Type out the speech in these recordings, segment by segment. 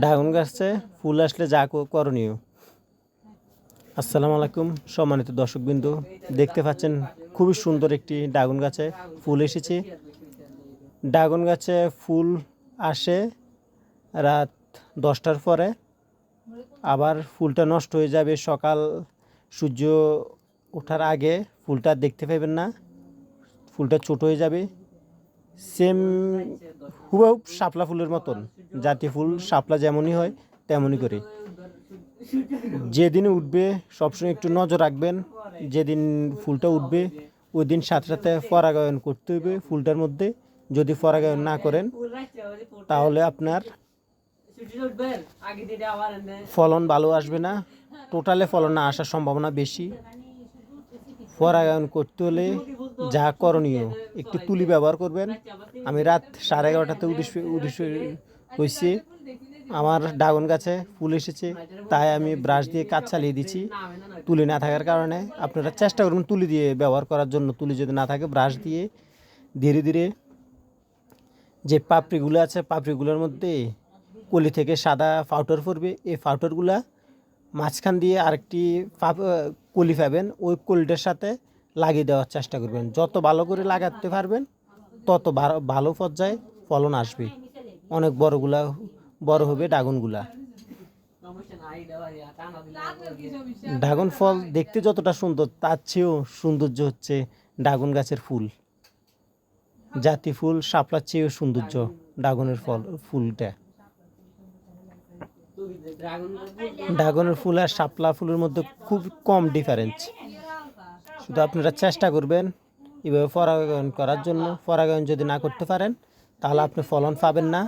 Dragon গাছে ফুল আসলে যা করণীয়। আসসালামু আলাইকুম, সম্মানিত দর্শকবিন্দু। দেখতে পাচ্ছেন খুবই সুন্দর একটি ড্রাগন গাছে ফুল এসেছে। ড্রাগন গাছে ফুল আসে রাত দশটার পরে। আবার ফুলটা নষ্ট হয়ে যাবে সকাল। সূর্য ওঠার আগে ফুলটা দেখতে পাবেন না। ফুলটা ছোট হয়ে যাবে। সেম হুবহুব শাপলা ফুলের মতন। জাতীয় ফুল শাপলা যেমনই হয়, তেমনই করে। যেদিন উঠবে, সবসময় একটু নজর রাখবেন। যেদিন ফুলটা উঠবে ওই দিন সাথে সাথে পরাগায়ন করতে হবে ফুলটার মধ্যে। যদি পরাগায়ন না করেন, তাহলে আপনার ফলন ভালো আসবে না। টোটালে ফলন না আসার সম্ভাবনা বেশি। পরাগায়ন করতে হলে যা করণীয়, একটু তুলি ব্যবহার করবেন। আমি রাত সাড়ে এগারোটাতে উদ্দেশ্য উদ্দেশ্য হয়েছি। আমার ড্রাগন গাছে ফুল এসেছে, তাই আমি ব্রাশ দিয়ে কাজ চালিয়ে দিচ্ছি। তুলি না থাকার কারণে আপনারা চেষ্টা করবেন তুলি দিয়ে ব্যবহার করার জন্য। তুলি যদি না থাকে, ব্রাশ দিয়ে ধীরে ধীরে যে পাপড়িগুলো আছে, পাপড়িগুলোর মধ্যে কলি থেকে সাদা পাউডার পড়বে। এই পাউডারগুলা মাঝখান দিয়ে আরেকটি কলি পাবেন ওই কলিটার সাথে লাগিয়ে দেওয়ার চেষ্টা করবেন। যত ভালো করে লাগাতে পারবেন, তত ভালো- ভালো পর্যায়ে ফলন আসবে। অনেক বড়গুলা বড় হবে ড্রাগনগুলা। ড্রাগন ফল দেখতে যতটা সুন্দর, তার চেয়েও সৌন্দর্য হচ্ছে ড্রাগন গাছের ফুল। জাতি ফুল, শাপলার চেয়েও সৌন্দর্য ড্রাগনের ফল ফুলটা। ড্রাগনের ফুল আর শাপলা ফুলের মধ্যে খুব কম ডিফারেন্স শুধু আপনারা চেষ্টা করবেন এভাবে পরাগায়ন করার জন্য। পরাগায়ন যদি না করতে পারেন, তাহলে আপনি ফলন পাবেন না।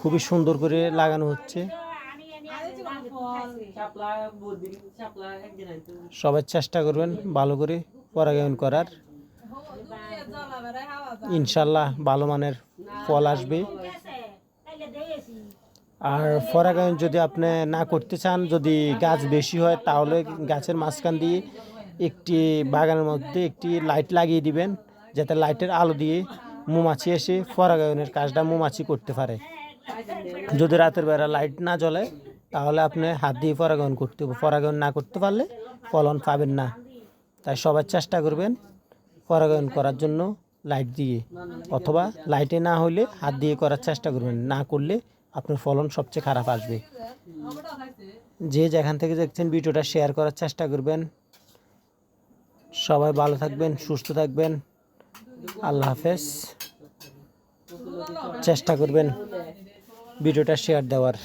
খুবই সুন্দর করে লাগানো হচ্ছে। সবাই চেষ্টা করবেন ভালো করে পরাগায়ন করার। ইনশাল্লাহ ভালো মানের ফল আসবে। আর পরাগায়ন যদি আপনি না করতে চান, যদি গাছ বেশি হয়, তাহলে গাছের মাঝখান দিয়ে একটি বাগানের মধ্যে একটি লাইট লাগিয়ে দিবেন, যাতে লাইটের আলো দিয়ে মৌমাছি এসে পরাগায়নের কাজটা মৌমাছি করতে পারে। যদি রাতের বেলা লাইট না জ্বলে, তাহলে আপনি হাত দিয়ে পরাগায়ন করতে পরাগায়ন না করতে পারলে ফলন পাবেন না। তাই সবাই চেষ্টা করবেন পরাগায়ন করার জন্য লাইট দিয়ে, অথবা লাইটে না হলে হাত দিয়ে করার চেষ্টা করবেন। না করলে আপনার ফলন সবচেয়ে খারাপ আসবে। যে যেখান থেকে দেখছেন ভিডিওটা শেয়ার করার চেষ্টা করবেন। সবাই ভালো থাকবেন, সুস্থ থাকবেন। আল্লাহ হাফেজ। চেষ্টা করবেন ভিডিওটা শেয়ার দেওয়ার।